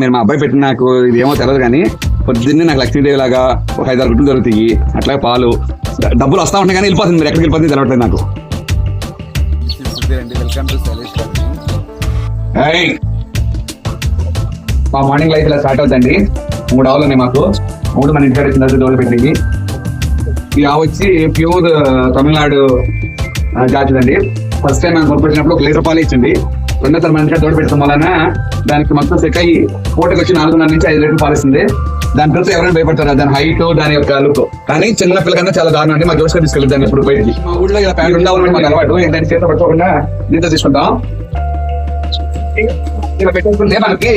మీరు మా అబ్బాయి పెట్టిన నాకు ఇది ఏమో తెలియదు కానీ పొద్దున్నే నాకు లక్ష్మీదేవి లాగా ఒక ఐదారు గుడ్లు దొరుకుతాయి. అట్లాగే పాలు. డబ్బులు వస్తా ఉంటాయి కానీ వెళ్ళిపోతుంది మీరు. ఎక్కడికి వెళ్ళిపోతుంది తెలవట్లేదు నాకు. మా మార్నింగ్ లైఫ్ ఇలా స్టార్ట్ అవుతుందండి మూడు ఆవులు ఉన్నాయి మాకు. మూడు మన ఇంటి వచ్చిన పెట్టింది వచ్చి ప్యూర్ తమిళనాడు ఆ, జాతిదండి. ఫస్ట్ టైం మనం కొనుకొచ్చినప్పుడు ఒక లీటర్ పాలు ఇచ్చింది. రెండోసారి మన ఇంటికాడ దోడు పెట్టడం వలన దానికి మొత్తం సెట్ అయ్యి పూటకి వచ్చి నాలుగున్నర నుంచి ఐదు లీటర్ పాలు ఇస్తుంది దాని తర్వాత ఎవరైనా భయపడతారు? దాని హైట్ దాని యొక్క లుక్ కానీ చిన్న పిల్లకన్నా చాలా దారుణం అండి. మా జోష్గా తీసుకెళ్తాను ఇప్పుడు బయటికి. మా ఊళ్ళో ఇలా ప్యాంట్ ఉండాలని మాకు అలవాటు. ఏంటంటే చేత పట్టుకోకుండా నీతో తీసుకుంటాం. ఇలా పెట్టుకుంటే మనకి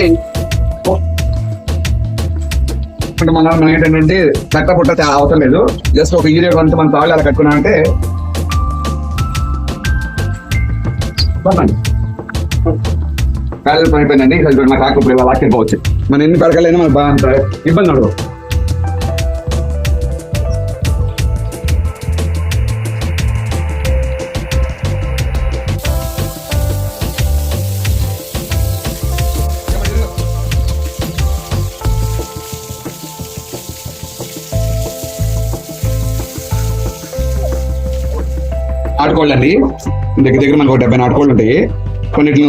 అంటే మన మనం ఏంటంటే కట్ట పుట్ట అవసరం లేదు. జస్ట్ ఒక ఈరియర్ కొంత మన తాళ్ళు అలా కట్టుకున్నామంటే కాలేజ్ పని అయిపోయిందండి. ఇక చూడండి నాకు పోవచ్చు. మనం ఎన్ని పడకలైనా మనకు బాగా ఇబ్బంది ఉండదు. ఆడుకోళ్ళు అండి దగ్గర దగ్గర మనకు డెబ్బై నాటుకోళ్ళు ఉంటాయి. కొన్నిటిని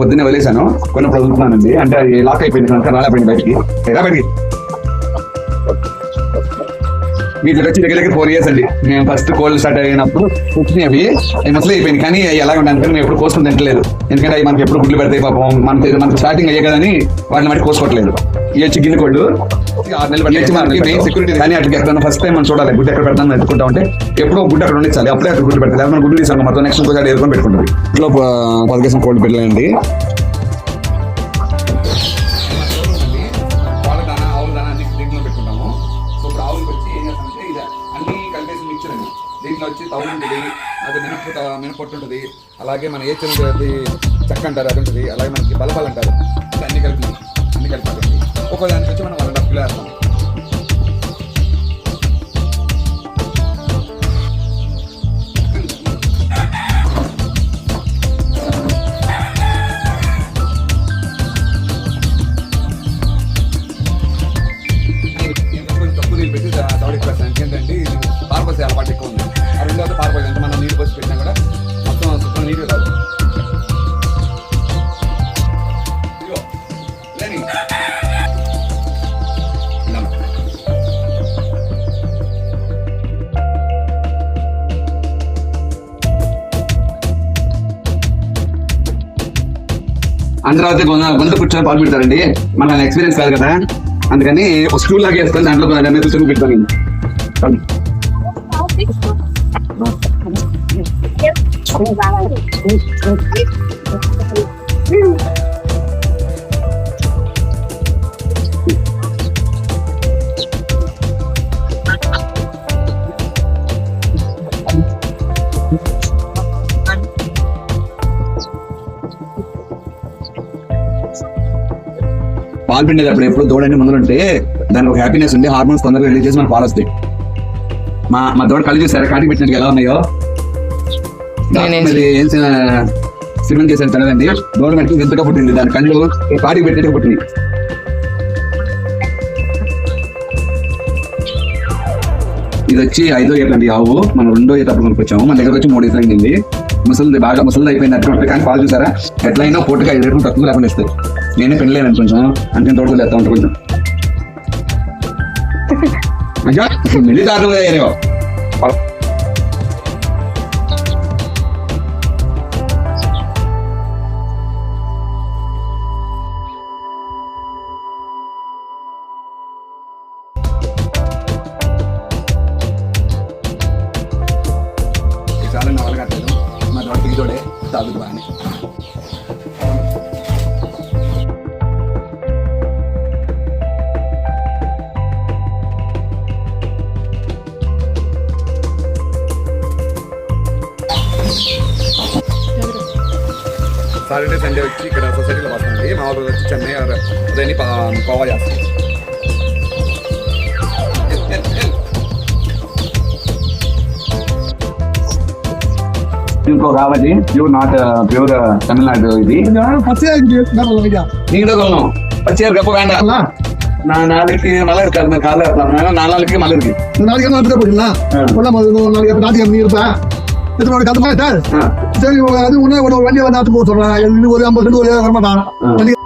పొద్దున్నే వదిలేశాను. కొన్ని ఇప్పుడు వదులుతున్నానండి. అంటే అది లాక్ అయిపోయింది కనుక రాలేపోయింది బయటికి. ఎలా బయటికి? వీటికి వచ్చి దగ్గర దగ్గర ఫోర్ ఇయర్స్ అండి మేము ఫస్ట్ కోల్డ్ స్టార్ట్ అయినప్పుడు పుట్టినవి అవి అవి మసలు అయిపోయింది కానీ అవి ఎలా ఉంటాయి మేము ఎప్పుడు కోసుకుని తింటలేదు. ఎందుకంటే అవి మనకి ఎప్పుడు గుడ్లు పెడతాయి పాపం. మనకి మనకి స్టార్టింగ్ అయ్యే కదని వాటిని మట్టి కోసుకోవట్లేదు. ఇవి వచ్చి గిన్నె కోళ్ళు. మెయిన్ సెక్యూరిటీ కానీ ఎక్కడ ఫస్ట్ టైం మనం చూడాలి. గుడ్డు ఎక్కడ పెడతాం ఎత్తుకుంటా ఉంటే ఎప్పుడో గుడ్డు అక్కడ ఉండించాలి అప్పుడే అక్కడ గుడ్డు పెడతాయి మనం గుడ్డు తీసాం మొత్తం. నెక్స్ట్ ఇంకోసారి ఎదుర్కొని పెట్టుకుంటుంది. ఇంట్లో పదకేసం కోల్డ్ పెట్టలేండి దీంట్లో వచ్చి ఏం తవుడు ఉంటుంది. అది మినప మినపొట్టు ఉంటుంది. అలాగే మన ఏచల్ చెక్క అంటారు అది ఉంటుంది. అలాగే మనకి బలపాలు అంటారు. అన్ని కలిపి అన్ని కలిపి ఒక్కో దానికి వచ్చి మనం వన్ అండ్ వేస్తాం అందరూ అయితే కొంత కూర్చొని పాలు పెడతారండి. మన ఎక్స్పీరియన్స్ కాదు కదా. అందుకని ఒక స్కూల్ లాగా వేసుకొని దాంట్లో కొన్ని కూర్చొని పెడతాను పాలు పిండేటప్పుడు ఎప్పుడు దూడని ముందుంటే దానికి ఒక హ్యాపీనెస్ ఉండి హార్మోన్స్ తొందరగా రిలీజ్ చేసి మన పాలు వస్తాయి మా మా దూడ కళ్ళు చూసారా? కాటికి పెట్టినట్టు ఎలా ఉన్నాయో? ఏం సిమెంట్ చేశాను తెలియదండి. దూడ మట్టి ఎంతగా పుట్టింది. దాని కళ్ళు కాటికి పెట్టినట్టు పుట్టింది ఇది వచ్చి ఐదో అండి ఆవు. మనం రెండో ఈత అప్పుడు కొనుక్కొచ్చాము మన దగ్గర వచ్చి మూడు ఈతలు అయింది ముసలిది బాగా ముసలిది అయిపోయింది అట్లా కానీ పాలు చూసారా? ఎట్లయినా పూటగా ఐదు రేట్లు తక్కువ లేకుండా ఇస్తాయి. నేనే పెళ్ళలేను కొంచెం అంటే తోడుకు లేస్తా ఉంటా కొంచెం. అయ్యా మిల్లి దారులు అయ్యారేవో చాలా నవలు కట్టలేదు మా తోట తోడే తాగుతు బాగానే. సాటర్డే సండే వచ్చి ఇక్కడ సొసైటీలో వస్తుంది మా వాళ్ళు వచ్చి చెన్నై ఉదయాన్ని కోవా చేస్తాం ఇంకో కాబట్టి ప్యూర్ నాట్ ప్యూర్ తమిళనాడు ఇది நீங்க சொல்லணும் பச்சையா இருக்கப்ப வேண்டாம் நான் நாளைக்கு மழை இருக்காது காலை இருக்கலாம் நாலு நாளைக்கு மழை இருக்கு நாளைக்கு நாட்டு போயிடலாம் நாளைக்கு நாட்டுக்கு நீ இருப்பேன் இது ஒரு கதை மாதிரி சார். சரி அது உடனே ஒரு வண்டியை வந்து நாட்டு போக சொல்றேன். ஒரு ஐம்பது சென்ட் ஒரு வரமாட்டான்